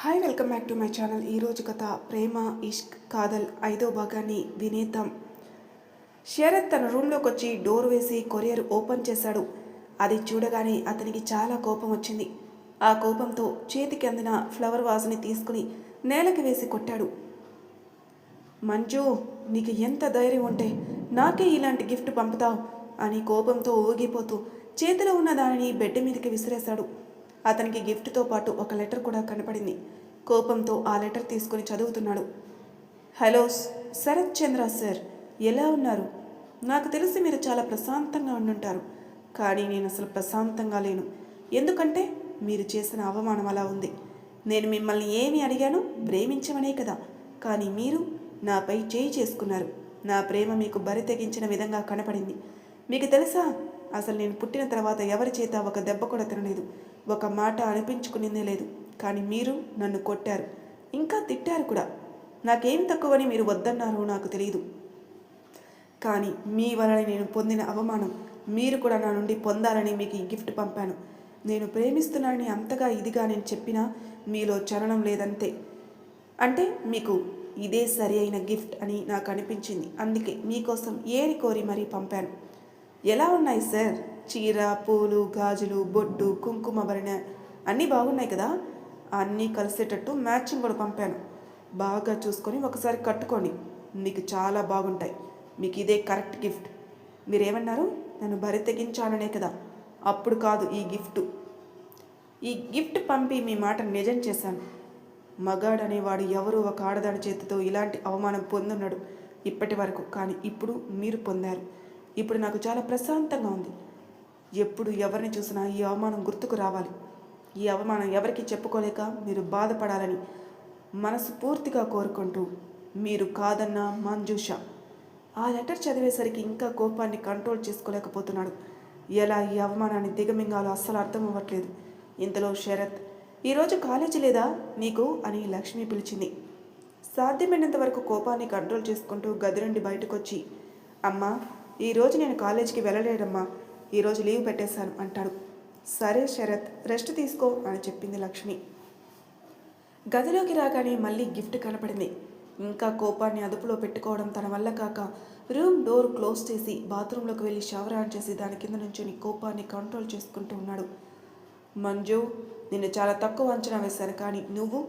Hi welcome back to my channel. ఈరోజు కథ ప్రేమ ఇష్క్ కాదల్ ఐదో భాగాన్ని వినేద్దాం. శరత్ తన రూమ్లోకి వచ్చి డోర్ వేసి కొరియర్ ఓపెన్ చేశాడు. అది చూడగానే అతనికి చాలా కోపం వచ్చింది. ఆ కోపంతో చేతికి అందిన ఫ్లవర్ వాజ్ని తీసుకుని నేలకి వేసి కొట్టాడు. మంజు నీకు ఎంత ధైర్యం ఉంటే నాకే ఇలాంటి గిఫ్ట్ పంపుతావు అని కోపంతో ఊగిపోతూ చేతిలో ఉన్న దానిని బెడ్ మీదకి విసిరేశాడు. అతనికి గిఫ్ట్తో పాటు ఒక లెటర్ కూడా కనపడింది. కోపంతో ఆ లెటర్ తీసుకుని చదువుతున్నాడు. హలో శరత్ చంద్ర సార్ ఎలా ఉన్నారు? నాకు తెలిసి మీరు చాలా ప్రశాంతంగా ఉండుంటారు. కానీ నేను అసలు ప్రశాంతంగా లేను. ఎందుకంటే మీరు చేసిన అవమానం అలా ఉంది. నేను మిమ్మల్ని ఏమి అడిగాను ప్రేమించమనే కదా. కానీ మీరు నాపై చేయి చేసుకున్నారు. నా ప్రేమ మీకు బరి తెగించిన విధంగా కనపడింది. మీకు తెలుసా? అసలు నేను పుట్టిన తర్వాత ఎవరి చేత ఒక దెబ్బ కూడా తినలేదు. ఒక మాట అనిపించుకునేదే లేదు. కానీ మీరు నన్ను కొట్టారు. ఇంకా తిట్టారు కూడా. నాకేం తక్కువని మీరు వద్దన్నారో నాకు తెలియదు కానీ మీ వలన నేను పొందిన అవమానం. మీరు కూడా నా నుండి పొందాలని మీకు ఈ గిఫ్ట్ పంపాను. నేను ప్రేమిస్తున్నానని అంతగా ఇదిగా నేను చెప్పినా మీలో చలనం లేదంతే. అంటే మీకు ఇదే సరి అయిన గిఫ్ట్ అని నాకు అనిపించింది. అందుకే మీకోసం ఏరి కోరి మరీ పంపాను. ఎలా ఉన్నాయి సార్? చీర పూలు గాజులు బొట్టు కుంకుమ భరణ అన్నీ బాగున్నాయి కదా? అన్నీ కలిసేటట్టు మ్యాచింగ్ కూడా పంపాను. బాగా చూసుకొని ఒకసారి కట్టుకోండి. మీకు చాలా బాగుంటాయి. మీకు ఇదే కరెక్ట్ గిఫ్ట్. మీరేమన్నారు? నన్ను బరి తెగించాననే కదా. అప్పుడు కాదు ఈ గిఫ్ట్. ఈ గిఫ్ట్ పంపి మీ మాట నిజం చేశాను. మగాడనేవాడు ఎవరు ఒక ఆడదాని చేతితో ఇలాంటి అవమానం పొందున్నాడు ఇప్పటి వరకు. కానీ ఇప్పుడు మీరు పొందారు. ఇప్పుడు నాకు చాలా ప్రశాంతంగా ఉంది. ఎప్పుడు ఎవరిని చూసినా ఈ అవమానం గుర్తుకు రావాలి. ఈ అవమానం ఎవరికి చెప్పుకోలేక మీరు బాధపడాలని మనసు పూర్తిగా కోరుకుంటూ మీరు కాదన్న మంజూష ఆ లెటర్ చదివేసరికి ఇంకా కోపాన్ని కంట్రోల్ చేసుకోలేకపోతున్నాడు. ఎలా ఈ అవమానాన్ని దిగమింగాలో అస్సలు అర్థం అవ్వట్లేదు. ఇంతలో శరత్ ఈరోజు కాలేజీ లేదా నీకు? అని లక్ష్మి పిలిచింది. సాధ్యమైనంత వరకు కోపాన్ని కంట్రోల్ చేసుకుంటూ గది నుండి బయటకొచ్చి అమ్మా ఈరోజు నేను కాలేజీకి వెళ్ళలేడమ్మా ఈరోజు లీవ్ పెట్టేశాను అంటాడు. సరే శరత్ రెస్ట్ తీసుకో అని చెప్పింది లక్ష్మి. గదిలోకి రాగానే మళ్ళీ గిఫ్ట్ కనపడింది. ఇంకా కోపాన్ని అదుపులో పెట్టుకోవడం తన వల్ల కాక రూమ్ డోర్ క్లోజ్ చేసి బాత్రూంలోకి వెళ్ళి షవర్ ఆన్ చేసి దాని కింద నుంచొని కోపాన్ని కంట్రోల్ చేసుకుంటూ ఉన్నాడు. మంజు నిన్ను చాలా తక్కువ అంచనా వేశాను కానీ నువ్వు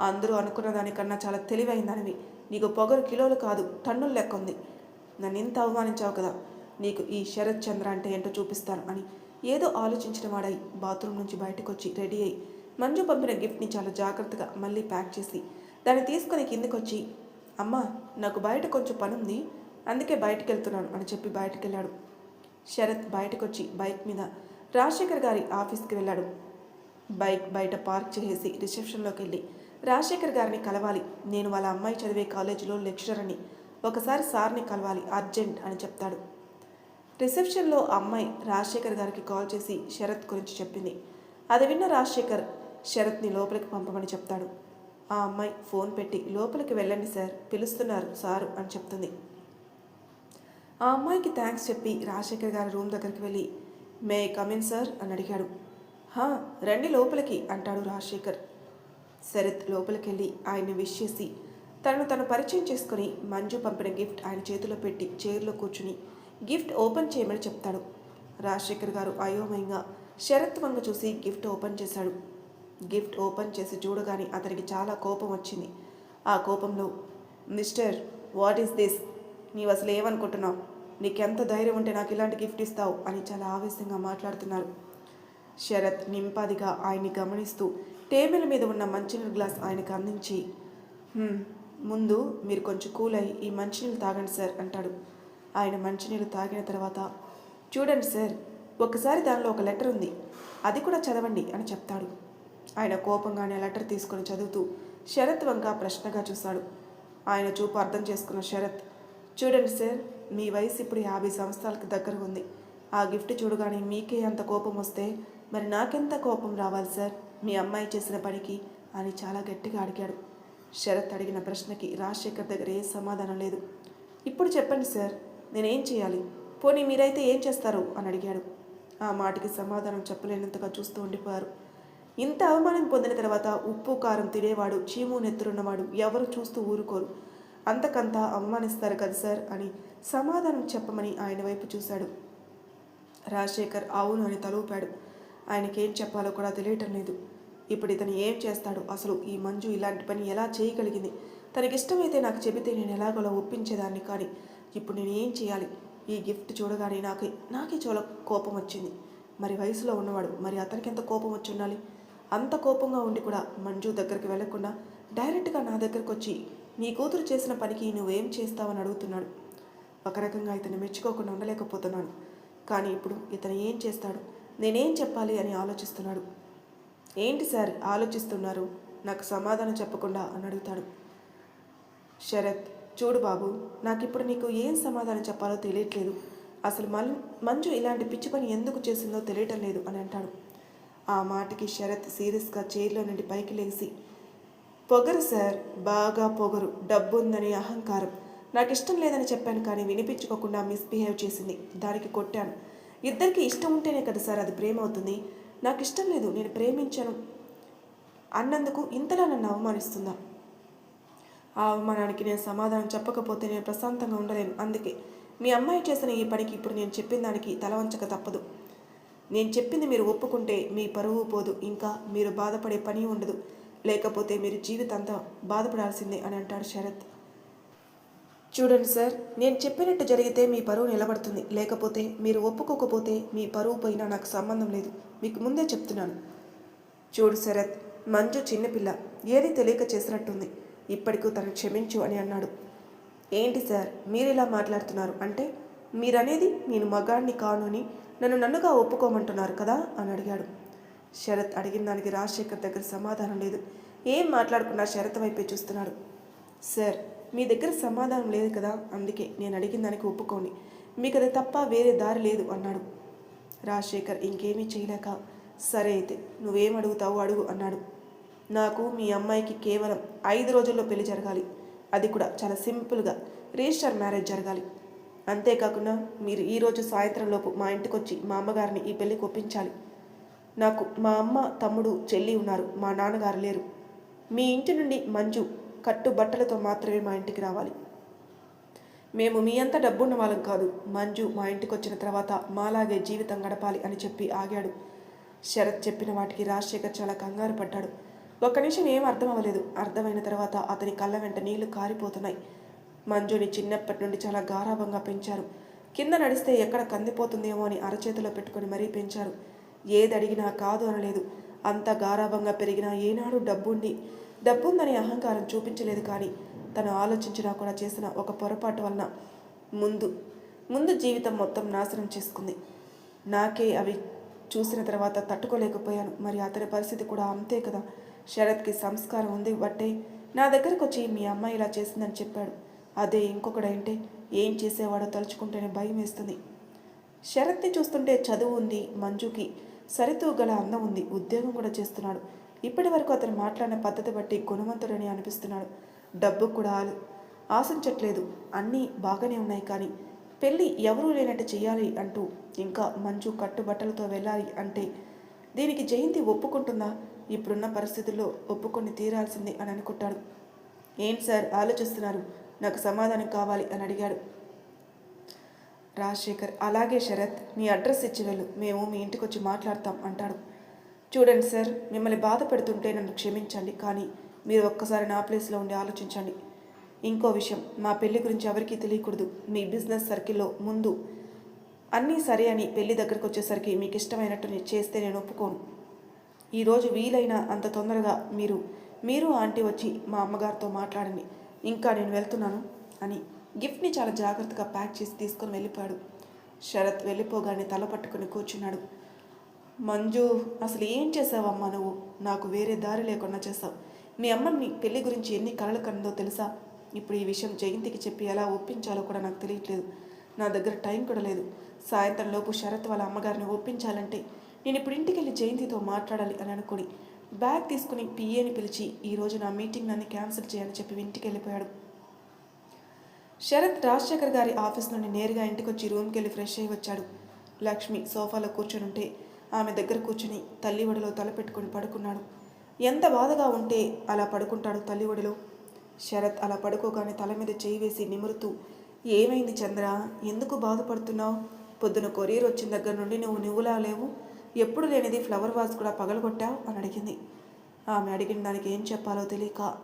అందరూ అనుకున్న దానికన్నా చాలా తెలివైందనివి నీకు పొగరు కిలోలు కాదు టన్నులు లెక్క ఉంది. నన్ను ఇంత అవమానించావు కదా. నీకు ఈ శరత్ చంద్ర అంటే ఏంటో చూపిస్తాను అని ఏదో ఆలోచించిన వాడై బాత్రూమ్ నుంచి బయటకు వచ్చి రెడీ అయి మంజు పంపిన గిఫ్ట్ని చాలా జాగ్రత్తగా మళ్ళీ ప్యాక్ చేసి దాన్ని తీసుకొని కిందకొచ్చి అమ్మ అమ్మా నాకు బయట కొంచెం పని ఉంది అందుకే బయటికి వెళ్తున్నాను అని చెప్పి బయటకు వెళ్ళాడు శరత్ బయటకు వచ్చి బైక్ మీద రాజశేఖర్ గారి ఆఫీస్కి వెళ్ళాడు. బైక్ బయట పార్క్ చేసి రిసెప్షన్లోకి వెళ్ళి రాజశేఖర్ గారిని కలవాలి. నేను వాళ్ళ అమ్మాయి చదివే కాలేజీలో లెక్చరర్ అని ఒకసారి సార్ని కలవాలి అర్జెంట్ అని చెప్తాడు. రిసెప్షన్లో అమ్మాయి రాజశేఖర్ గారికి కాల్ చేసి శరత్ గురించి చెప్పింది. అది విన్న రాజశేఖర్ శరత్ని లోపలికి పంపమని చెప్తాడు. ఆ అమ్మాయి ఫోన్ పెట్టి లోపలికి వెళ్ళండి సార్ పిలుస్తున్నారు సారు అని చెప్తుంది. ఆ అమ్మాయికి థ్యాంక్స్ చెప్పి రాజశేఖర్ గారి రూమ్ దగ్గరికి వెళ్ళి మే కమిన్ సార్ అని అడిగాడు. హా రండి లోపలికి అంటాడు రాజశేఖర్. శరత్ లోపలికి వెళ్ళి ఆయన్ని విష్ చేసి తనను తను పరిచయం చేసుకుని మంజు పంపిన గిఫ్ట్ ఆయన చేతిలో పెట్టి చైర్లో కూర్చుని గిఫ్ట్ ఓపెన్ చేయమని చెప్తాడు. రాజశేఖర్ గారు అయోమయంగా శరత్ వంగ చూసి గిఫ్ట్ ఓపెన్ చేశాడు. గిఫ్ట్ ఓపెన్ చేసి చూడగానే అతనికి చాలా కోపం వచ్చింది. ఆ కోపంలో మిస్టర్ వాట్ ఈస్ దిస్? నీవు అసలు ఏమనుకుంటున్నావు? నీకెంత ధైర్యం ఉంటే నాకు ఇలాంటి గిఫ్ట్ ఇస్తావు అని చాలా ఆవేశంగా మాట్లాడుతున్నారు. శరత్ నింపాదిగా ఆయన్ని గమనిస్తూ టేబుల్ మీద ఉన్న మంచినీళ్ళ గ్లాస్ ఆయనకు అందించి ముందు మీరు కొంచెం కూల్ అయి ఈ మంచినీళ్ళు తాగండి సార్ అంటాడు. ఆయన మంచినీళ్ళు తాగిన తర్వాత చూడండి సార్ ఒకసారి దానిలో ఒక లెటర్ ఉంది. అది కూడా చదవండి అని చెప్తాడు. ఆయన కోపంగానే లెటర్ తీసుకొని చదువుతూ శరత్ వంక ప్రశ్నగా చూశాడు. ఆయన చూపు అర్థం చేసుకున్న శరత్ చూడండి సార్ మీ వయసు ఇప్పుడు యాభై సంవత్సరాలకు దగ్గర ఉంది. ఆ గిఫ్ట్ చూడగానే మీకే అంత కోపం వస్తే మరి నాకెంత కోపం రావాలి సార్? మీ అమ్మాయి చేసిన పనికి అని చాలా గట్టిగా అడిగాడు. శరత్ అడిగిన ప్రశ్నకి రాజశేఖర్ దగ్గర ఏ సమాధానం లేదు. ఇప్పుడు చెప్పండి సార్ నేనేం చేయాలి? పోనీ మీరైతే ఏం చేస్తారు? అని అడిగాడు. ఆ మాటకి సమాధానం చెప్పలేనంతగా చూస్తూ ఉండిపోయారు. ఇంత అవమానం పొందిన తర్వాత ఉప్పు కారం తినేవాడు చీము నెత్తురున్నవాడు ఎవరు చూస్తూ ఊరుకోరు. అంతకంతా అవమానిస్తారు కదా సార్ అని సమాధానం చెప్పమని ఆయన వైపు చూశాడు. రాజశేఖర్ అవును అని తలూపాడు. ఆయనకేం చెప్పాలో కూడా తెలియటం లేదు. ఇప్పుడు ఇతను ఏం చేస్తాడు అసలు ఈ మంజు ఇలాంటి పని ఎలా చేయగలిగింది? తనకిష్టమైతే నాకు చెబితే నేను ఎలాగోలా ఒప్పించేదాన్ని కానీ ఇప్పుడు నేను ఏం చేయాలి? ఈ గిఫ్ట్ చూడగానే నాకు నాకే చాలా కోపం వచ్చింది. మరి వయసులో ఉన్నవాడు మరి అతనికి ఎంత కోపం వచ్చి ఉండాలి? అంత కోపంగా ఉండి కూడా మంజు దగ్గరికి వెళ్ళకుండా డైరెక్ట్గా నా దగ్గరకు వచ్చి నీ కూతురు చేసిన పనికి నువ్వేం చేస్తావని అడుగుతున్నాడు. ఒక రకంగా ఇతను మెచ్చుకోకుండా ఉండలేకపోతున్నాను. కానీ ఇప్పుడు ఇతను ఏం చేస్తాడు? నేనేం చెప్పాలి? అని ఆలోచిస్తున్నాడు. ఏంటి సార్ ఆలోచిస్తున్నారు? నాకు సమాధానం చెప్పకుండా అని అడుగుతాడు. శరత్ చూడు బాబు నాకిప్పుడు నీకు ఏం సమాధానం చెప్పాలో తెలియట్లేదు. అసలు మల్ మంజు ఇలాంటి పిచ్చి పని ఎందుకు చేసిందో తెలియటం లేదు అని అంటాడు. ఆ మాటకి శరత్ సీరియస్గా చైర్లో నుండి పైకి లేచి పొగరు సార్ బాగా పొగరు డబ్బు ఉందని అహంకారం. నాకు ఇష్టం లేదని చెప్పాను కానీ వినిపించుకోకుండా మిస్బిహేవ్ చేసింది. దానికి కొట్టాను. ఇద్దరికి ఇష్టం ఉంటేనే కదా సార్ అది ప్రేమ అవుతుంది. నాకు ఇష్టం లేదు నేను ప్రేమించను. అన్నందుకు ఇంతలా నన్ను అవమానిస్తుందా? ఆ అవమానానికి నేను సమాధానం చెప్పకపోతే నేను ప్రశాంతంగా ఉండలేను. అందుకే మీ అమ్మాయి చేసిన ఈ పనికి ఇప్పుడు నేను చెప్పిన దానికి తల వంచక తప్పదు. నేను చెప్పింది మీరు ఒప్పుకుంటే మీ పరువు పోదు. ఇంకా మీరు బాధపడే పని ఉండదు. లేకపోతే మీరు జీవితాంతా బాధపడాల్సిందే అని అంటాడు శరత్. చూడండి సార్ నేను చెప్పినట్టు జరిగితే మీ పరువు నిలబడుతుంది. లేకపోతే మీరు ఒప్పుకోకపోతే మీ పరువు పైన నాకు సంబంధం లేదు. మీకు ముందే చెప్తున్నాను. చూడు శరత్ మంజు చిన్నపిల్ల. ఏది తెలియక చేసినట్టుంది. ఇప్పటికూ తను క్షమించు అని అన్నాడు. ఏంటి సార్ మీరు ఇలా మాట్లాడుతున్నారు? అంటే మీరనేది నేను మగాడిని కాను అని నన్ను నన్నుగా ఒప్పుకోమంటున్నారు కదా అని అడిగాడు. శరత్ అడిగిన దానికి రాజశేఖర్ దగ్గర సమాధానం లేదు. ఏం మాట్లాడకుండా శరత్ వైపే చూస్తున్నాడు. సార్ మీ దగ్గర సమాధానం లేదు కదా అందుకే నేను అడిగిన దానికి ఒప్పుకోండి. మీకు అది తప్ప వేరే దారి లేదు అన్నాడు. రాజశేఖర్ ఇంకేమీ చేయలేక సరే అయితే నువ్వేం అడుగుతావో అడుగు అన్నాడు. నాకు మీ అమ్మాయికి కేవలం ఐదు రోజుల్లో పెళ్ళి జరగాలి. అది కూడా చాలా సింపుల్గా. రిజిస్టర్ మ్యారేజ్ జరగాలి. అంతేకాకుండా మీరు ఈరోజు సాయంత్రంలోపు మా ఇంటికి వచ్చి మా అమ్మగారిని ఈ పెళ్ళికి ఒప్పించాలి. నాకు మా అమ్మ తమ్ముడు చెల్లి ఉన్నారు. మా నాన్నగారు లేరు. మీ ఇంటి నుండి మంజు కట్టు బట్టలతో మాత్రమే మా ఇంటికి రావాలి. మేము మీ అంత డబ్బున్న వాళ్ళం కాదు. మంజు మా ఇంటికి వచ్చిన తర్వాత మాలాగే జీవితం గడపాలి అని చెప్పి ఆగాడు. శరత్ చెప్పిన వాటికి రాజశేఖర్ చాలా కంగారు పడ్డాడు. ఒక్క నిమిషం ఏం అర్థం అవ్వలేదు అర్థమైన తర్వాత అతని కళ్ళ వెంట నీళ్ళు కారిపోతున్నాయి. మంజుని చిన్నప్పటి నుండి చాలా గారాభంగా పెంచారు. కింద నడిస్తే ఎక్కడ కందిపోతుందేమో అని అరచేతిలో పెట్టుకొని మరీ పెంచారు. ఏది అడిగినా కాదు అనలేదు. అంత గారాభంగా పెరిగినా ఏనాడు డబ్బుండి. డబ్బుందని అహంకారం చూపించలేదు కానీ తను ఆలోచించినా కూడా చేసిన ఒక పొరపాటు వలన ముందు ముందు జీవితం మొత్తం నాశనం చేసుకుంది. నాకే అవి చూసిన తర్వాత తట్టుకోలేకపోయాను. మరి అతని పరిస్థితి కూడా అంతే కదా? శరత్కి సంస్కారం ఉంది బట్టే నా దగ్గరకు వచ్చి మీ అమ్మాయి ఇలా చేసిందని చెప్పాడు. అదే ఇంకొకడంటే ఏం చేసేవాడో తలుచుకుంటేనే భయం వేస్తుంది. శరత్ని చూస్తుంటే చదువు ఉంది మంజుకి సరితూగల అందం ఉంది ఉద్యోగం కూడా చేస్తున్నాడు. ఇప్పటి వరకు అతను మాట్లాడిన పద్ధతి బట్టి గుణవంతుడని అనిపిస్తున్నాడు. డబ్బు కూడా ఆలు ఆశించట్లేదు అన్నీ బాగానే ఉన్నాయి కానీ పెళ్ళి ఎవరూ లేనట్టు చేయాలి అంటూ ఇంకా మంచు కట్టుబట్టలతో వెళ్ళాలి అంటే దీనికి జయంతి ఒప్పుకుంటుందా? ఇప్పుడున్న పరిస్థితుల్లో ఒప్పుకొని తీరాల్సిందే అని అనుకుంటాడు. ఏం సార్ ఆలోచిస్తున్నారు? నాకు సమాధానం కావాలి అని అడిగాడు. రాజశేఖర్ అలాగే శరత్ మీ అడ్రస్ ఇచ్చి వెళ్ళు. మేము మీ ఇంటికి వచ్చి మాట్లాడతాం అంటాడు. చూడండి సార్ మిమ్మల్ని బాధ పెడుతుంటే నన్ను క్షమించండి కానీ మీరు ఒక్కసారి నా ప్లేస్లో ఉండి ఆలోచించండి. ఇంకో విషయం మా పెళ్ళి గురించి ఎవరికీ తెలియకూడదు. మీ బిజినెస్ సర్కిల్లో ముందు అన్నీ సరే అని పెళ్ళి దగ్గరకు వచ్చేసరికి మీకు ఇష్టమైనట్టు చేస్తే నేను ఒప్పుకోను. ఈరోజు వీలైన అంత తొందరగా మీరు మీరు ఆంటీ వచ్చి మా అమ్మగారితో మాట్లాడండి. ఇంకా నేను వెళ్తున్నాను అని గిఫ్ట్ని చాలా జాగ్రత్తగా ప్యాక్ చేసి తీసుకొని వెళ్ళిపోయాడు. శరత్ వెళ్ళిపోగానే తల పట్టుకుని కూర్చున్నాడు. మంజు అసలు ఏం చేసావమ్మా నువ్వు? నాకు వేరే దారి లేకుండా చేసావు. మీ అమ్మని పెళ్ళి గురించి ఎన్ని కలలు కన్నదో తెలుసా? ఇప్పుడు ఈ విషయం జయంతికి చెప్పి ఎలా ఒప్పించాలో కూడా నాకు తెలియట్లేదు. నా దగ్గర టైం కూడా లేదు. సాయంత్రం లోపు శరత్ వాళ్ళ అమ్మగారిని ఒప్పించాలంటే నేను ఇప్పుడు ఇంటికి వెళ్ళి జయంతితో మాట్లాడాలి అని అనుకుని బ్యాగ్ తీసుకుని పిఏని పిలిచి ఈరోజు నా మీటింగ్ నన్ను క్యాన్సిల్ చేయని చెప్పి ఇంటికి వెళ్ళిపోయాడు శరత్ రాజశేఖర్ గారి ఆఫీస్ నుండి నేరుగా ఇంటికి వచ్చి రూమ్కి వెళ్ళి ఫ్రెష్ అయ్యి వచ్చాడు. లక్ష్మి సోఫాలో కూర్చొనుంటే ఆమె దగ్గర కూర్చుని తల్లి ఒడిలో తలపెట్టుకుని పడుకున్నాడు. ఎంత బాధగా ఉంటే అలా పడుకుంటాడు తల్లి ఒడిలో. శరత్ అలా పడుకోగానే తల మీద చేయి వేసి నిమురుతూ ఏమైంది చంద్ర? ఎందుకు బాధపడుతున్నావు? పొద్దున కొరియర్ వచ్చిన దగ్గర నుండి నువ్వు నువ్వులా లేవు? ఎప్పుడు లేనిది ఫ్లవర్ వాజ్ కూడా పగలగొట్టావు? అని అడిగింది. ఆమె అడిగిన దానికి ఏం చెప్పాలో తెలియక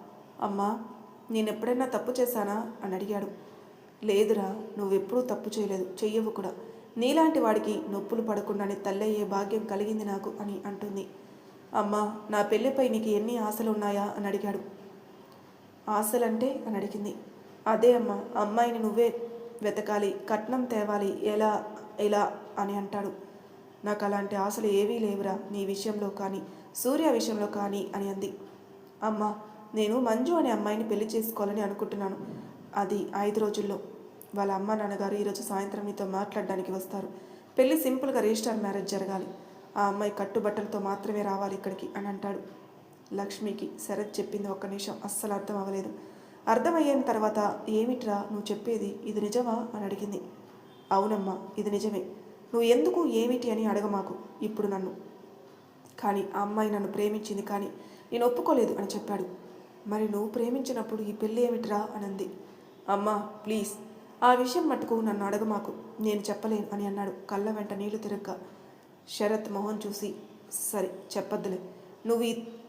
అమ్మా నేను ఎప్పుడైనా తప్పు చేశానా? అని అడిగాడు. లేదురా నువ్వెప్పుడూ తప్పు చేయలేదు చెయ్యవు కూడా. నీలాంటి వాడికి నొప్పులు పడకుండానే తల్లయ్యే భాగ్యం కలిగింది నాకు అని అంటుంది. అమ్మా నా పెళ్ళిపై నీకు ఎన్ని ఆశలు ఉన్నాయా అని అడిగాడు. ఆశలంటే? అని అడిగింది. అదే అమ్మా అమ్మాయిని నువ్వే వెతకాలి కట్నం తేవాలి ఎలా ఎలా అని అంటాడు. నాకు అలాంటి ఆశలు ఏవీ లేవురా నీ విషయంలో కానీ సూర్య విషయంలో కానీ అని అంది. అమ్మా నేను మంజు అనే అమ్మాయిని పెళ్ళి చేసుకోవాలని అనుకుంటున్నాను. అది ఐదు రోజుల్లో. వాళ్ళ అమ్మ నాన్నగారు ఈరోజు సాయంత్రం నీతో మాట్లాడడానికి వస్తారు. పెళ్ళి సింపుల్గా రిజిస్టర్ మ్యారేజ్ జరగాలి. ఆ అమ్మాయి కట్టుబట్టలతో మాత్రమే రావాలి ఇక్కడికి అని అంటాడు. లక్ష్మికి శరత్ చెప్పింది ఒక్క నిమిషం అస్సలు అర్థం అవ్వలేదు. అర్థమయ్యిన తర్వాత ఏమిట్రా నువ్వు చెప్పేది? ఇది నిజమా? అని అడిగింది. అవునమ్మా ఇది నిజమే. నువ్వు ఎందుకు ఏమిటి అని అడగమాకు ఇప్పుడు నన్ను. కానీ ఆ అమ్మాయి నన్ను ప్రేమించింది కానీ నేను ఒప్పుకోలేదు అని చెప్పాడు. మరి నువ్వు ప్రేమించినప్పుడు ఈ పెళ్ళి ఏమిట్రా అని అంది అమ్మా ప్లీజ్. ఆ విషయం మట్టుకు నన్ను అడగమాకు. నేను చెప్పలేను అని అన్నాడు కళ్ళ వెంట నీళ్ళు తిరగ్గా. శరత్ మోహన్ చూసి సరే చెప్పొద్దులే. నువ్వు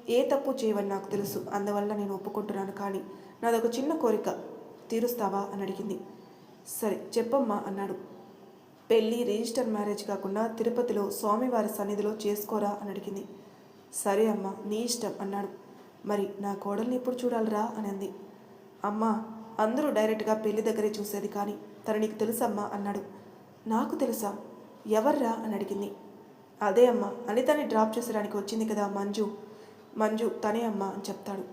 ఏ తప్పు చేయవని నాకు తెలుసు. అందువల్ల నేను ఒప్పుకుంటున్నాను కానీ నాదొక చిన్న కోరిక. తీరుస్తావా? అని అడిగింది. సరే చెప్పమ్మా అన్నాడు. పెళ్ళి రిజిస్టర్ మ్యారేజ్ కాకుండా తిరుపతిలో స్వామివారి సన్నిధిలో చేసుకోరా అని అడిగింది. సరే అమ్మా నీ ఇష్టం అన్నాడు. మరి నా కోడల్ని ఎప్పుడు చూడాలిరా అని అంది. అమ్మా అందరూ డైరెక్ట్గా పెళ్ళి దగ్గరే చూసేది కానీ తను నీకు తెలుసమ్మా అన్నాడు. నాకు తెలుసా? ఎవర్రా అని అడిగింది. అదే అమ్మా అనితని డ్రాప్ చేసడానికి వచ్చింది కదా మంజు. మంజు తనే అమ్మా అని చెప్తాడు.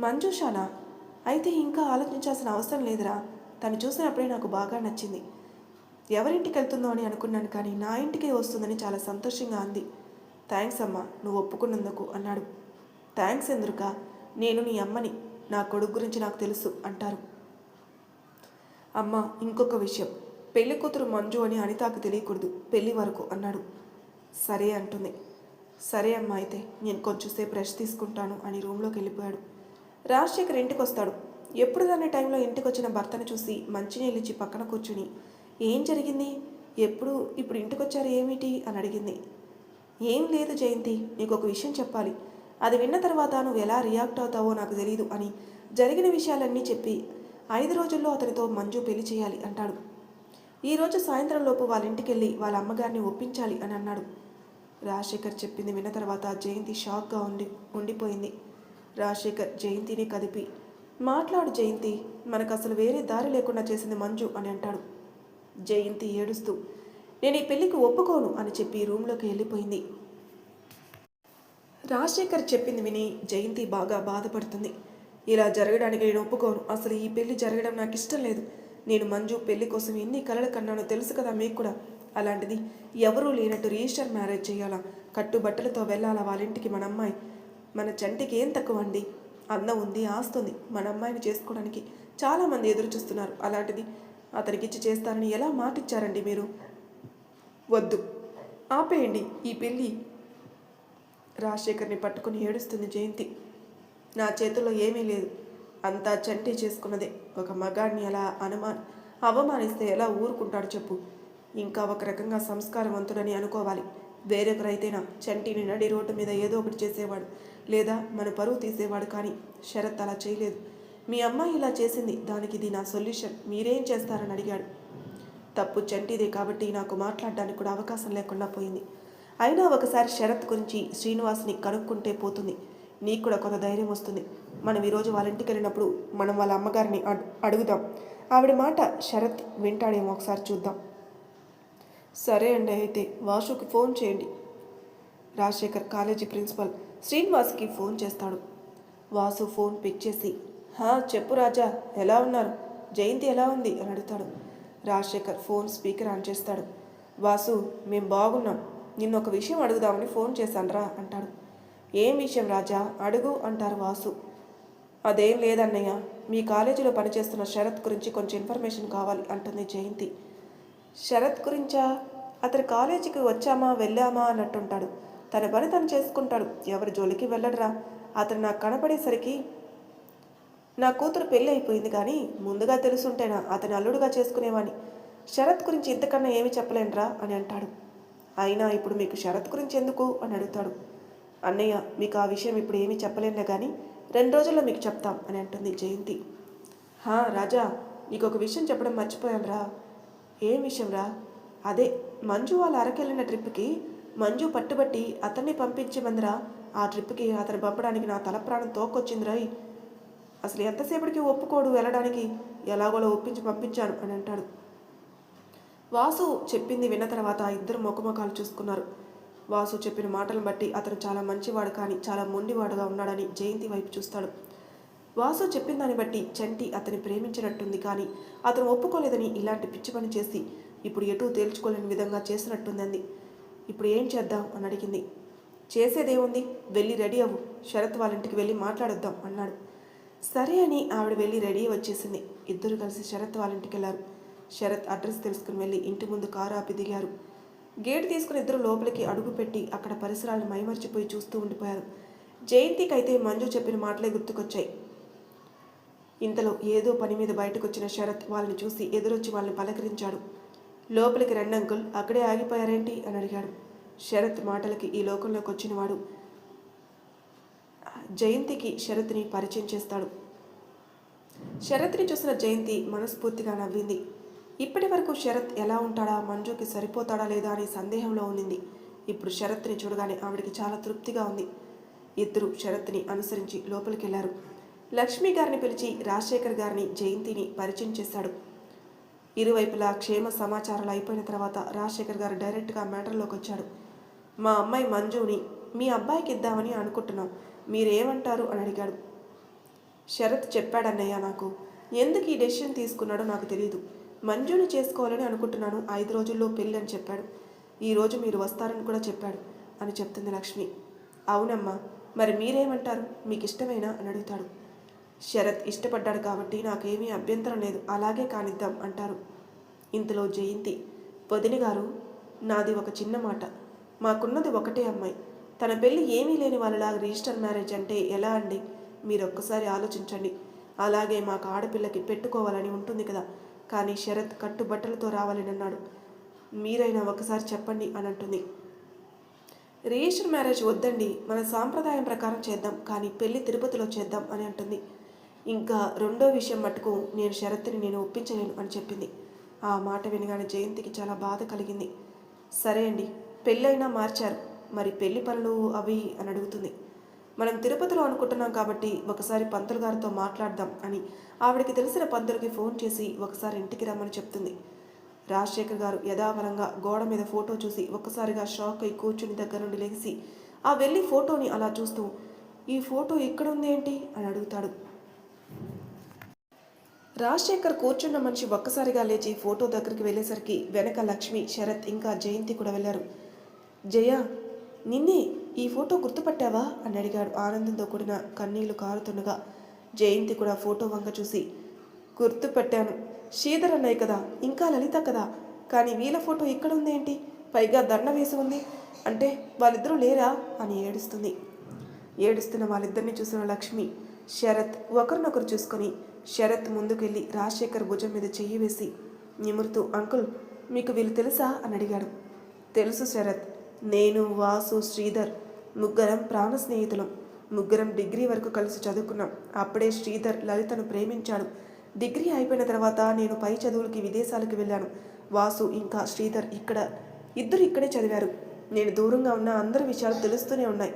మంజుషానా అయితే ఇంకా ఆలోచించాల్సిన అవసరం లేదురా. తను చూసినప్పుడే నాకు బాగా నచ్చింది. ఎవరింటికి వెళ్తుందో అని అనుకున్నాను కానీ నా ఇంటికే వస్తుందని చాలా సంతోషంగా అంది. థ్యాంక్స్ అమ్మా నువ్వు ఒప్పుకున్నందుకు అన్నాడు. థ్యాంక్స్ ఎందుక నేను నీ అమ్మని నా కొడుకు గురించి నాకు తెలుసు అంటారు. అమ్మ ఇంకొక విషయం. పెళ్ళి కూతురు మంజు అని అనితాకు తెలియకూడదు పెళ్ళి వరకు అన్నాడు. సరే అంటుంది. సరే అమ్మా అయితే నేను కొంచెంసేపు రెస్ట్ తీసుకుంటాను అని రూమ్లోకి వెళ్ళిపోయాడు. రాజశేఖర్ ఇంటికి వస్తాడు ఎప్పుడు దాని టైంలో ఇంటికి వచ్చిన భర్తను చూసి మంచినీళ్ళిచ్చి పక్కన కూర్చుని ఏం జరిగింది? ఎప్పుడు ఇప్పుడు ఇంటికి వచ్చారు ఏమిటి? అని అడిగింది. ఏం లేదు జయంతి నీకు ఒక విషయం చెప్పాలి. అది విన్న తర్వాత నువ్వు ఎలా రియాక్ట్ అవుతావో నాకు తెలియదు అని జరిగిన విషయాలన్నీ చెప్పి ఐదు రోజుల్లో అతనితో మంజు పెళ్ళి చేయాలి అంటాడు. ఈరోజు సాయంత్రంలోపు వాళ్ళ ఇంటికి వెళ్ళి వాళ్ళ అమ్మగారిని ఒప్పించాలి అని అన్నాడు. రాజశేఖర్ చెప్పింది విన్న తర్వాత జయంతి షాక్గా ఉండి ఉండిపోయింది. రాజశేఖర్ జయంతిని కదిపి మాట్లాడు జయంతి మనకు అసలు వేరే దారి లేకుండా చేసింది మంజు అని అంటాడు. జయంతి ఏడుస్తూ నేను ఈ పెళ్ళికి ఒప్పుకోను అని చెప్పి రూమ్లోకి వెళ్ళిపోయింది. రాజశేఖర్ చెప్పింది విని జయంతి బాగా బాధపడుతుంది. ఇలా జరగడానికి నేను ఒప్పుకోను. అసలు ఈ పెళ్ళి జరగడం నాకు ఇష్టం లేదు. నేను మంజు పెళ్ళి కోసం ఎన్ని కలలు కన్నానో తెలుసు కదా మీకు కూడా. అలాంటిది ఎవరూ లేనట్టు రిజిస్టర్ మ్యారేజ్ చేయాలా? కట్టుబట్టలతో వెళ్ళాలా వాళ్ళ ఇంటికి మన అమ్మాయి? మన చంటికి ఏం తక్కువ అండి అందం ఉంది ఆస్తుంది. మన అమ్మాయిని చేసుకోవడానికి చాలామంది ఎదురు చూస్తున్నారు అలాంటిది అతనికి ఇచ్చి చేస్తానని ఎలా మాటిచ్చారండి మీరు? వద్దు. ఆపేయండి. ఈ పెళ్ళి రాజశేఖర్ని పట్టుకుని ఏడుస్తుంది జయంతి. నా చేతుల్లో ఏమీ లేదు. అంతా చంటి చేసుకున్నదే. ఒక మగాడిని అలా అనుమా అవమానిస్తే ఎలా ఊరుకుంటాడు చెప్పు. ఇంకా ఒక రకంగా సంస్కారవంతుడని అనుకోవాలి. వేరొకరైతేనా చంటిని నడి రోడ్డు మీద ఏదో ఒకటి చేసేవాడు. లేదా మన పరువు తీసేవాడు కానీ శరత్ అలా చేయలేదు. మీ అమ్మాయి ఇలా చేసింది దానికి ఇది నా సొల్యూషన్ మీరేం చేస్తారని అడిగాడు. తప్పు చంటిదే కాబట్టి నాకు మాట్లాడడానికి కూడా అవకాశం లేకుండా పోయింది. అయినా ఒకసారి శరత్ గురించి శ్రీనివాస్ని కనుక్కుంటే పోతుంది. నీకు కూడా కొంత ధైర్యం వస్తుంది. మనం ఈరోజు వాళ్ళ ఇంటికి వెళ్ళినప్పుడు మనం వాళ్ళ అమ్మగారిని అడుగుదాం. ఆవిడ మాట శరత్ వింటాడేమో ఒకసారి చూద్దాం. సరే అండి అయితే వాషుకి ఫోన్ చేయండి. రాజశేఖర్ కాలేజీ ప్రిన్సిపల్ శ్రీనివాస్కి ఫోన్ చేస్తాడు. వాసు ఫోన్ పిక్ చేసి హా చెప్పు రాజా ఎలా ఉన్నారు? జయంతి ఎలా ఉంది? అని అడుగుతాడు. రాజశేఖర్ ఫోన్ స్పీకర్ ఆన్ చేస్తాడు. వాసు మేము బాగున్నాం. నిన్న ఒక విషయం అడుగుదామని ఫోన్ చేశానురా అంటాడు. ఏం విషయం రాజా? అడుగు అంటారు వాసు. అదేం లేదన్నయ్య. మీ కాలేజీలో పనిచేస్తున్న శరత్ గురించి కొంచెం ఇన్ఫర్మేషన్ కావాలి అంటుంది జయంతి. శరత్ గురించా? అతను కాలేజీకి వచ్చామా వెళ్ళామా అన్నట్టుంటాడు. తన పని తను చేసుకుంటాడు. ఎవరి జోలికి వెళ్ళడరా అతను నాకు కనపడేసరికి నా కూతురు పెళ్ళి అయిపోయింది కానీ ముందుగా తెలుసుంటేనా అతని అల్లుడుగా చేసుకునేవాని శరత్ గురించి ఇంతకన్నా ఏమి చెప్పలేనురా అని అంటాడు. అయినా ఇప్పుడు మీకు శరత్ గురించి ఎందుకు? అని అడుగుతాడు. అన్నయ్య మీకు ఆ విషయం ఇప్పుడు ఏమీ చెప్పలేనులే కానీ రెండు రోజుల్లో మీకు చెప్తాం అని అంటుంది జయంతి. హా రాజా నీకు ఒక విషయం చెప్పడం మర్చిపోయాంరా ఏం విషయం రా అదే మంజు వాళ్ళ అరకెళ్ళిన ట్రిప్కి మంజు పట్టుబట్టి అతన్ని పంపించమందిరా. ఆ ట్రిప్కి అతను పంపడానికి నా తల ప్రాణం తోకొచ్చిందిరా అసలు ఎంతసేపటికి ఒప్పుకోడు వెళ్ళడానికి ఎలాగోలో ఒప్పించి పంపించాను అని అంటాడు. వాసు చెప్పింది విన్న తర్వాత ఇద్దరు ముఖముఖాలు చూసుకున్నారు. వాసు చెప్పిన మాటలను బట్టి అతను చాలా మంచివాడు కానీ చాలా మొండివాడుగా ఉన్నాడని జయంతి వైపు చూస్తాడు. వాసు చెప్పిన దాన్ని బట్టి చంటి అతని ప్రేమించినట్టుంది కానీ అతను ఒప్పుకోలేదని ఇలాంటి పిచ్చి పని చేసి ఇప్పుడు ఎటూ తేల్చుకోలేని విధంగా చేసినట్టుందంది ఇప్పుడు ఏం చేద్దాం అని అడిగింది. చేసేదేముంది? వెళ్ళి రెడీ అవ్వు. శరత్ వాళ్ళ ఇంటికి వెళ్ళి మాట్లాడొద్దాం అన్నాడు. సరే అని ఆవిడ వెళ్ళి రెడీ వచ్చేసింది. ఇద్దరు కలిసి శరత్ వాళ్ళ ఇంటికి వెళ్ళారు శరత్ అడ్రస్ తెలుసుకుని వెళ్ళి ఇంటి ముందు కారు ఆపి దిగారు. గేట్ తీసుకుని ఇద్దరు లోపలికి అడుగుపెట్టి అక్కడ పరిసరాలను మైమర్చిపోయి చూస్తూ ఉండిపోయారు. జయంతికి అయితే మంజు చెప్పిన మాటలే గుర్తుకొచ్చాయి. ఇంతలో ఏదో పని మీద బయటకు వచ్చిన శరత్ వాళ్ళని చూసి ఎదురొచ్చి వాళ్ళని పలకరించాడు. లోపలికి రండి అంకుల్ అక్కడే ఆగిపోయారేంటి అని అడిగాడు. శరత్ మాటలకి ఈ లోకంలోకి వచ్చినవాడు జయంతికి శరత్ని పరిచయం చేస్తాడు. శరత్ని చూసిన జయంతి మనస్ఫూర్తిగా నవ్వింది. ఇప్పటి వరకు శరత్ ఎలా ఉంటాడా మంజుకి సరిపోతాడా లేదా అని సందేహంలో ఉన్నింది. ఇప్పుడు శరత్ని చూడగానే ఆవిడికి చాలా తృప్తిగా ఉంది. ఇద్దరు శరత్ని అనుసరించి లోపలికి వెళ్ళారు లక్ష్మి గారిని పిలిచి రాజశేఖర్ గారిని జయంతిని పరిచయం చేశాడు ఇరువైపులా క్షేమ సమాచారాలు అయిపోయిన తర్వాత రాజశేఖర్ గారు డైరెక్ట్గా మ్యాటర్లోకి వచ్చాడు మా అమ్మాయి మంజుని మీ అబ్బాయికి ఇద్దామని అనుకుంటున్నాం. మీరేమంటారు అని అడిగాడు. శరత్ చెప్పాడన్నయ్య నాకు ఎందుకు ఈ డెసిషన్ తీసుకున్నాడో నాకు తెలియదు మంజుని చేసుకోవాలని అనుకుంటున్నాను. ఐదు రోజుల్లో పెళ్ళి అని చెప్పాడు ఈరోజు మీరు వస్తారని కూడా చెప్పాడు అని చెప్తుంది లక్ష్మి. అవునమ్మా మరి మీరేమంటారు? మీకు ఇష్టమేనా అని అడుగుతాడు. శరత్ ఇష్టపడ్డాడు కాబట్టి నాకేమీ అభ్యంతరం లేదు. అలాగే కానిద్దాం అంటారు. ఇంతలో జయంతి. వదిన గారు నాది ఒక చిన్న మాట. మాకున్నది ఒకటే అమ్మాయి. తన పెళ్ళి ఏమీ లేని వాళ్ళలా రిజిస్టర్ మ్యారేజ్ అంటే ఎలా అండి? మీరు ఒక్కసారి ఆలోచించండి. అలాగే మాకు ఆడపిల్లకి పెట్టుకోవాలని ఉంటుంది కదా. కానీ శరత్ కట్టుబట్టలతో రావాలని అన్నాడు. మీరైనా ఒకసారి చెప్పండి అని అంటుంది. రిజిస్టర్ మ్యారేజ్ వద్దండి. మన సాంప్రదాయం ప్రకారం చేద్దాం. కానీ పెళ్ళి తిరుపతిలో చేద్దాం అని అంటుంది. ఇంకా రెండో విషయం మటుకు నేను శరత్ని నేను ఒప్పించలేను అని చెప్పింది. ఆ మాట వినగానే జయంతికి చాలా బాధ కలిగింది. సరే అండి. పెళ్ళైనా మార్చారు. మరి పెళ్ళి పనులు అవి అని అడుగుతుంది. మనం తిరుపతిలో అనుకుంటున్నాం కాబట్టి ఒకసారి పంతులు గారితో మాట్లాడదాం అని ఆవిడకి తెలిసిన పంతులకి ఫోన్ చేసి ఒకసారి ఇంటికి రమ్మని చెప్తుంది. రాజశేఖర్ గారు యథావరంగా గోడ మీద ఫోటో చూసి ఒక్కసారిగా షాక్ అయి కూర్చుని దగ్గర నుండి లేచి ఆ వెళ్ళి ఫోటోని అలా చూస్తూ ఈ ఫోటో ఇక్కడ ఉంది ఏంటి? అని అడుగుతాడు. రాజశేఖర్ కూర్చున్న మనిషి ఒక్కసారిగా లేచి ఫోటో దగ్గరికి వెళ్ళేసరికి వెనక లక్ష్మి శరత్ ఇంకా జయంతి కూడా వెళ్ళారు. జయ నిన్నే ఈ ఫోటో గుర్తుపట్టావా? అని అడిగాడు ఆనందంతో కూడిన కన్నీళ్ళు కారుతుండగా. జయంతి కూడా ఫోటో వంక చూసి గుర్తుపట్టాను. శ్రీధర్ అన్నయ్య కదా ఇంకా లలిత కదా కానీ వీళ్ళ ఫోటో ఇక్కడ ఉందేంటి పైగా దండ వేసి ఉంది. అంటే వాళ్ళిద్దరూ లేరా? అని ఏడుస్తుంది. ఏడుస్తున్న వాళ్ళిద్దరిని చూసిన లక్ష్మి శరత్ ఒకరినొకరు చూసుకొని శరత్ ముందుకెళ్ళి రాజశేఖర్ భుజం మీద చెయ్యి వేసి నిమురుతూ అంకుల్ మీకు వీళ్ళు తెలుసా? అని అడిగాడు. తెలుసు శరత్. నేను వాసు శ్రీధర్ ముగ్గురం ప్రాణ స్నేహితులం. ముగ్గురం డిగ్రీ వరకు కలిసి చదువుకున్నాం. అప్పుడే శ్రీధర్ లలితను ప్రేమించాడు. డిగ్రీ అయిపోయిన తర్వాత నేను పై చదువులకి విదేశాలకు వెళ్ళాను. వాసు ఇంకా శ్రీధర్ ఇక్కడ ఇద్దరు ఇక్కడే చదివారు. నేను దూరంగా ఉన్న అందరి విషయాలు తెలుస్తూనే ఉన్నాయి.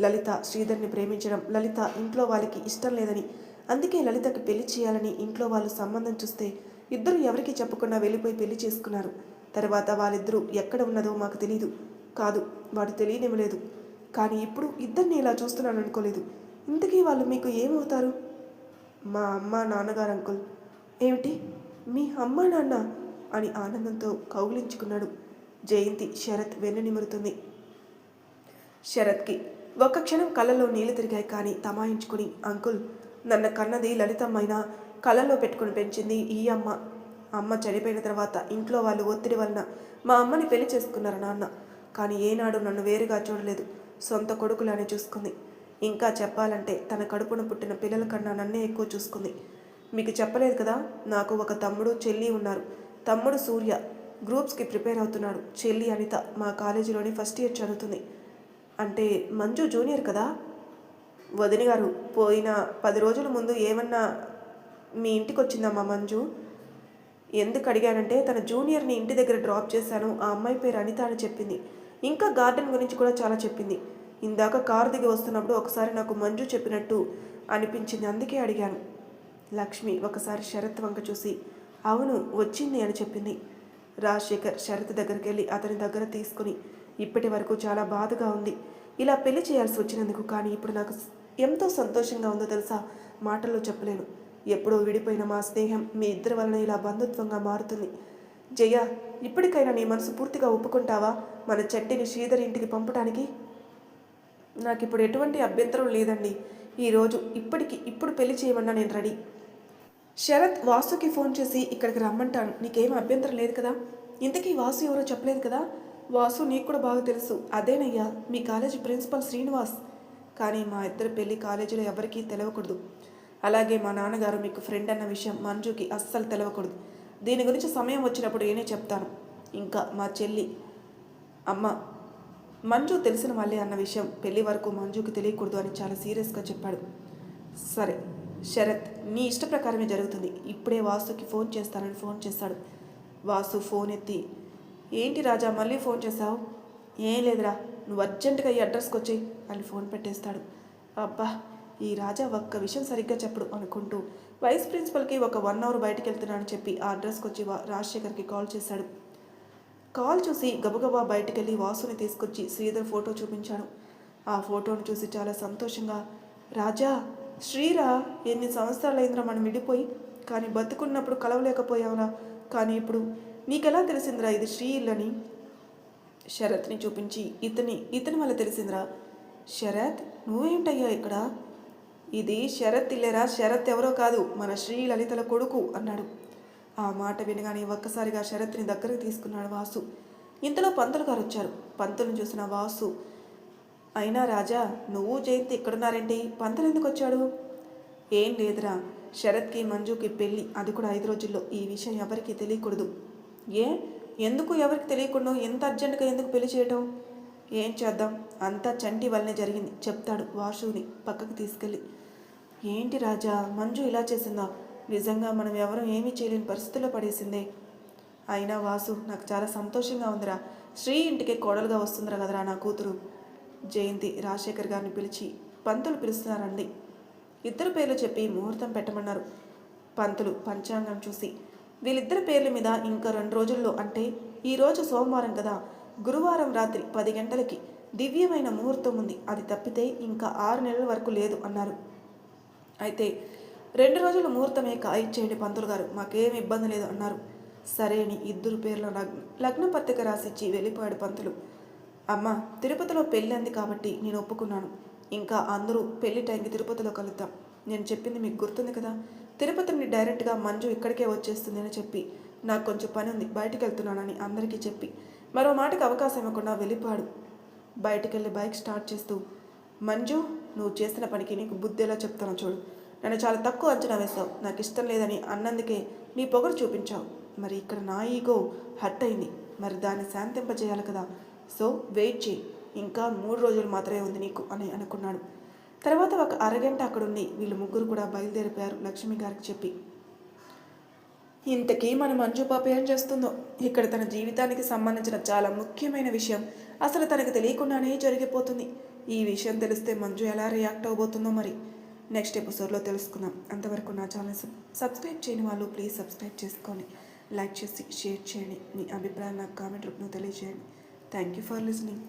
లలిత శ్రీధర్ని ప్రేమించడం లలిత ఇంట్లో వాళ్ళకి ఇష్టం లేదని అందుకే లలితకి పెళ్ళి చేయాలని ఇంట్లో వాళ్ళు సంబంధం చూస్తే ఇద్దరు ఎవరికి చెప్పకుండా వెళ్ళిపోయి పెళ్ళి చేసుకున్నారు. తర్వాత వాళ్ళిద్దరూ ఎక్కడ ఉన్నదో మాకు తెలియదు కాదు వాడు తెలియనివ్వలేదు. కానీ ఇప్పుడు ఇద్దరిని ఇలా చూస్తున్నాను అనుకోలేదు ఇంతకీ వాళ్ళు మీకు ఏమవుతారు? మా అమ్మ నాన్నగారు అంకుల్. ఏమిటి? మీ అమ్మ నాన్న అని ఆనందంతో కౌగిలించుకున్నాడు. జయంతి శరత్ వెన్ను నిమురుతుంది. శరత్కి ఒక్క క్షణం కళ్ళలో నీళ్ళు తిరిగాయి కానీ తమాయించుకుని అంకుల్ నన్న కన్నది లలితమ్మైనా? కళ్ళలో పెట్టుకుని పెంచింది ఈ అమ్మ. అమ్మ చనిపోయిన తర్వాత ఇంట్లో వాళ్ళు ఒత్తిడి వలన మా అమ్మని పెళ్ళి చేసుకున్నారు నాన్న? కానీ ఏనాడు నన్ను వేరుగా చూడలేదు. సొంత కొడుకులానే చూసుకుంది. ఇంకా చెప్పాలంటే తన కడుపున పుట్టిన పిల్లల కన్నా నన్నే ఎక్కువ చూసుకుంది. మీకు చెప్పలేదు కదా నాకు ఒక తమ్ముడు చెల్లి ఉన్నారు. తమ్ముడు సూర్య. గ్రూప్స్కి ప్రిపేర్ అవుతున్నాడు. చెల్లి అనిత మా కాలేజీలోని ఫస్ట్ ఇయర్ చదువుతుంది. అంటే మంజు జూనియర్ కదా? వదిన గారు పోయిన పది రోజుల ముందు ఏమన్నా మీ ఇంటికి వచ్చిందమ్మా మంజు? ఎందుకు అడిగానంటే తన జూనియర్ని ఇంటి దగ్గర డ్రాప్ చేశాను. ఆ అమ్మాయి పేరు అనిత అని చెప్పింది. ఇంకా గార్డెన్ గురించి కూడా చాలా చెప్పింది. ఇందాక కారు దిగి వస్తున్నప్పుడు ఒకసారి నాకు మంజు చెప్పినట్టు అనిపించింది అందుకే అడిగాను. లక్ష్మి ఒకసారి శరత్ వంక చూసి అవును వచ్చింది అని చెప్పింది. రాజశేఖర్ శరత్ దగ్గరికి వెళ్ళి అతని దగ్గర తీసుకుని ఇప్పటి వరకు చాలా బాధగా ఉంది. ఇలా పెళ్ళి చేయాల్సి వచ్చినందుకు కానీ ఇప్పుడు నాకు ఎంతో సంతోషంగా ఉందో తెలుసా? మాటల్లో చెప్పలేను. ఎప్పుడో విడిపోయిన మా స్నేహం మీ ఇద్దరి వలన ఇలా బంధుత్వంగా మారుతుంది. జయ ఇప్పటికైనా నీ మనసు పూర్తిగా ఒప్పుకుంటావా? మన చెట్టిని శ్రీధర్ ఇంటికి పంపడానికి నాకు ఇప్పుడు ఎటువంటి అభ్యంతరం లేదండి. ఈరోజు ఇప్పటికి ఇప్పుడు పెళ్ళి చేయమన్నా నేను రెడీ. శరత్ వాసుకి ఫోన్ చేసి ఇక్కడికి రమ్మంటాను నీకేం అభ్యంతరం లేదు కదా? ఇంతకీ వాసు ఎవరో చెప్పలేదు కదా? వాసు నీకు కూడా బాగా తెలుసు. అదేనయ్యా మీ కాలేజీ ప్రిన్సిపల్ శ్రీనివాస్. కానీ మా ఇద్దరు పెళ్ళి కాలేజీలో ఎవరికీ తెలవకూడదు. అలాగే మా నాన్నగారు మీకు ఫ్రెండ్ అన్న విషయం మంజుకి అస్సలు తెలవకూడదు. దీని గురించి సమయం వచ్చినప్పుడు నేనే చెప్తాను. ఇంకా మా చెల్లి అమ్మ మంజు తెలిసిన వాళ్ళే అన్న విషయం పెళ్ళి వరకు మంజుకి తెలియకూడదు అని చాలా సీరియస్గా చెప్పాడు. సరే శరత్ నీ ఇష్ట ప్రకారమే జరుగుతుంది. ఇప్పుడే వాసుకి ఫోన్ చేస్తానని ఫోన్ చేశాడు వాసు ఫోన్ ఎత్తి ఏంటి రాజా మళ్ళీ ఫోన్ చేశావు? ఏం లేదురా నువ్వు అర్జెంటుగా ఈ అడ్రస్కి వచ్చి అని ఫోన్ పెట్టేస్తాడు. అబ్బా ఈ రాజా ఒక్క విషయం సరిగ్గా చెప్పడు అనుకుంటూ వైస్ ప్రిన్సిపల్కి ఒక వన్ అవర్ బయటకు వెళ్తున్నానని చెప్పి ఆ అడ్రస్కి వచ్చి రాజశేఖర్కి కాల్ చేశాడు. కాల్ చూసి గబగబా బయటకెళ్ళి వాసుని తీసుకొచ్చి శ్రీధర్ ఫోటో చూపించాడు. ఆ ఫోటోను చూసి చాలా సంతోషంగా రాజా శ్రీరా ఎన్ని సంవత్సరాలైందిరా మనం విడిపోయి? కానీ బతుకున్నప్పుడు కలవలేకపోయావురా. కానీ ఇప్పుడు నీకెలా తెలిసిందిరా ఇది శ్రీ ఇల్లని? శరత్ని చూపించి ఇతని ఇతని వల్ల తెలిసిందిరా. శరత్ నువ్వేంటయ్యా ఇక్కడ? ఇది శరత్ ఇల్లేరా. శరత్ ఎవరో కాదు మన శ్రీ లలితల కొడుకు అన్నాడు. ఆ మాట వినగానే ఒక్కసారిగా శరత్ని దగ్గరకు తీసుకున్నాడు వాసు. ఇంతలో పంతులు గారు వచ్చారు. పంతులను చూసిన వాసు అయినా రాజా నువ్వు జయంతి ఇక్కడున్నారేంటి పంతులు ఎందుకు వచ్చాడు? ఏం లేదురా. శరత్కి మంజుకి పెళ్ళి. అది కూడా ఐదు రోజుల్లో. ఈ విషయం ఎవరికీ తెలియకూడదు. ఏ? ఎందుకు ఎవరికి తెలియకుండా ఎంత అర్జెంటుగా ఎందుకు పెళ్ళి చేయటం? ఏం చేద్దాం. అంతా చంటి వల్లనే జరిగింది చెప్తాడు వాసుని పక్కకు తీసుకెళ్ళి. ఏంటి రాజా? మంజు ఇలా చేసిందా? నిజంగా మనం ఎవరూ ఏమీ చేయలేని పరిస్థితుల్లో పడేసిందే. అయినా వాసు నాకు చాలా సంతోషంగా ఉందిరా. శ్రీ ఇంటికి కోడలుగా వస్తుందిరా కదరా నా కూతురు. జయంతి రాజశేఖర్ గారిని పిలిచి పంతులు పిలుస్తున్నారండి. ఇద్దరు పేర్లు చెప్పి ముహూర్తం పెట్టమన్నారు. పంతులు పంచాంగం చూసి వీళ్ళిద్దరి పేర్ల మీద ఇంకా రెండు రోజుల్లో అంటే ఈరోజు సోమవారం కదా. గురువారం రాత్రి పది గంటలకి దివ్యమైన ముహూర్తం ఉంది. అది తప్పితే ఇంకా ఆరు నెలల వరకు లేదు అన్నారు. అయితే రెండు రోజుల ముహూర్తమే కాయిచ్చేయండి పంతులు గారు. మాకేం ఇబ్బంది లేదు అన్నారు. సరే అని ఇద్దరు పేర్ల లగ్న లగ్న పత్రిక రాసిచ్చి వెళ్ళిపోయాడు పంతులు. అమ్మ తిరుపతిలో పెళ్ళి అంది కాబట్టి నేను ఒప్పుకున్నాను. ఇంకా అందరూ పెళ్ళి టైంకి తిరుపతిలో కలుద్దాం. నేను చెప్పింది మీకు గుర్తుంది కదా? తిరుపతి నుండి డైరెక్ట్గా మంజు ఇక్కడికే వచ్చేస్తుంది అని చెప్పి నాకు కొంచెం పని ఉంది బయటికి వెళ్తున్నానని అందరికీ చెప్పి మరో మాటకు అవకాశం ఇవ్వకుండా వెళ్ళిపోయాడు. బయటికి వెళ్ళి బైక్ స్టార్ట్ చేస్తూ మంజు నువ్వు చేసిన పనికి నీకు బుద్ధి ఎలా చెప్తానో చూడు. నన్ను చాలా తక్కువ అంచనా వేశావు. నాకు ఇష్టం లేదని అన్నందుకే నీ పొగరు చూపించావు. మరి ఇక్కడ నా ఈగో హర్ట్ అయింది. మరి దాన్ని శాంతింపజేయాలి కదా. సో వెయిట్ చేయి. ఇంకా మూడు రోజులు మాత్రమే ఉంది నీకు అని అనుకున్నాడు. తర్వాత ఒక అరగంట అక్కడుండి వీళ్ళు ముగ్గురు కూడా బయలుదేరిపోయారు లక్ష్మి గారికి చెప్పి. ఇంతకీ మన మంజు పాప ఏం చేస్తుందో? ఇక్కడ తన జీవితానికి సంబంధించిన చాలా ముఖ్యమైన విషయం. అసలు తనకు తెలియకుండానే జరిగిపోతుంది. ఈ విషయం తెలిస్తే మంజు ఎలా రియాక్ట్ అవబోతుందో మరి. నెక్స్ట్ ఎపిసోడ్లో తెలుసుకుందాం. అంతవరకు నా ఛానల్ సబ్స్క్రైబ్ చేయని వాళ్ళు ప్లీజ్ సబ్స్క్రైబ్ చేసుకొని లైక్ చేసి షేర్ చేయండి. మీ అభిప్రాయం నాకు కామెంట్ రూపంలో తెలియజేయండి. Thank you for listening.